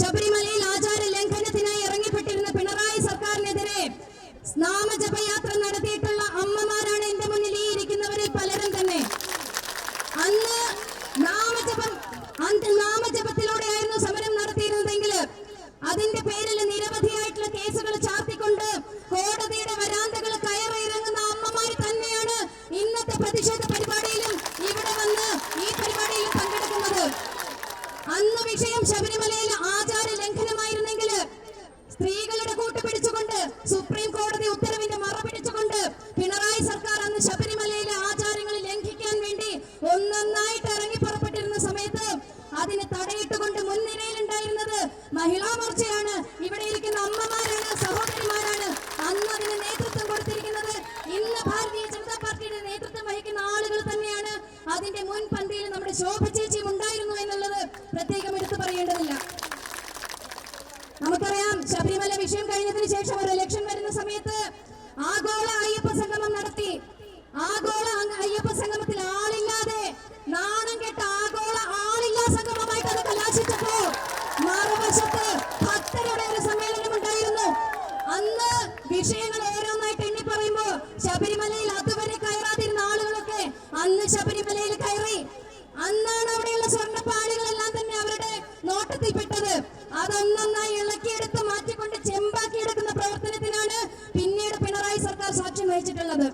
ശബരിമലയിൽ ആചാര ലംഘനത്തിനായി ഇറങ്ങിപ്പെട്ടിരുന്ന പിണറായി സർക്കാരിനെതിരെ നാമജപയാത്ര നടത്തിയിട്ടുള്ള അമ്മമാരാണ് എന്റെ മുന്നിൽ ഈ ഇരിക്കുന്നവരിൽ പലരും തന്നെ. അന്ന് നാമജപം അന്ന് നാമജപത്തിലൂടെയായിരുന്നു സമരം നടത്തിയിരുന്നതെങ്കിൽ അതിന്റെ പേരിൽ നിരവധിയായിട്ടുള്ള കേസുകൾ ചാർത്തിക്കൊണ്ട് കോടതിയുടെ വരാന്തകൾ കയറിയിറങ്ങുന്ന അമ്മമാർ തന്നെയാണ് ഇന്നത്തെ പ്രതിഷേധ പരിപാടിയിലും ഇവിടെ വന്ന് ഈ പരിപാടിയിൽ പങ്കെടുക്കുന്നത്. അന്ന് വിഷയം ശബരിമലയിലെ മഹിളാ മോർച്ചയാണ്. ഇവിടെ ഇരിക്കുന്ന അമ്മമാരാണ് സഹോദരിമാരാണ്. അന്ന് അതിന് നേതൃത്വം കൊടുത്തിരിക്കുന്നത് ഇന്ന് ഭാരതീയ ജനതാ പാർട്ടിയുടെ നേതൃത്വം വഹിക്കുന്ന ആളുകൾ തന്നെയാണ്. അതിന്റെ മുൻപന്തിയിൽ നമ്മുടെ ശോഭ ചേച്ചിയും ഉണ്ടായിരുന്നു എന്നുള്ളത് പ്രത്യേകം എടുത്തു പറയേണ്ടതില്ല. നമുക്കറിയാം ശബരിമല വിഷയം കഴിഞ്ഞതിന് ശേഷം ഒരു ഇലക്ഷൻ വിഷയങ്ങൾ ഓരോന്നായിട്ട് എണ്ണി പറയുമ്പോ ശബരിമലയിൽ അതുവരെ കയറാതിരുന്ന ആളുകളൊക്കെ അന്ന് ശബരിമലയിൽ കയറി. അന്നാണ് അവിടെയുള്ള സ്വർണപ്പാളികളെല്ലാം തന്നെ അവരുടെ നോട്ടത്തിൽപ്പെട്ടത്. അതൊന്നൊന്നായി ഇളക്കിയെടുത്ത് മാറ്റിക്കൊണ്ട് ചെമ്പാക്കിയെടുക്കുന്ന പ്രവർത്തനത്തിനാണ് പിന്നീട് പിണറായി സർക്കാർ സാക്ഷ്യം വഹിച്ചിട്ടുള്ളത്.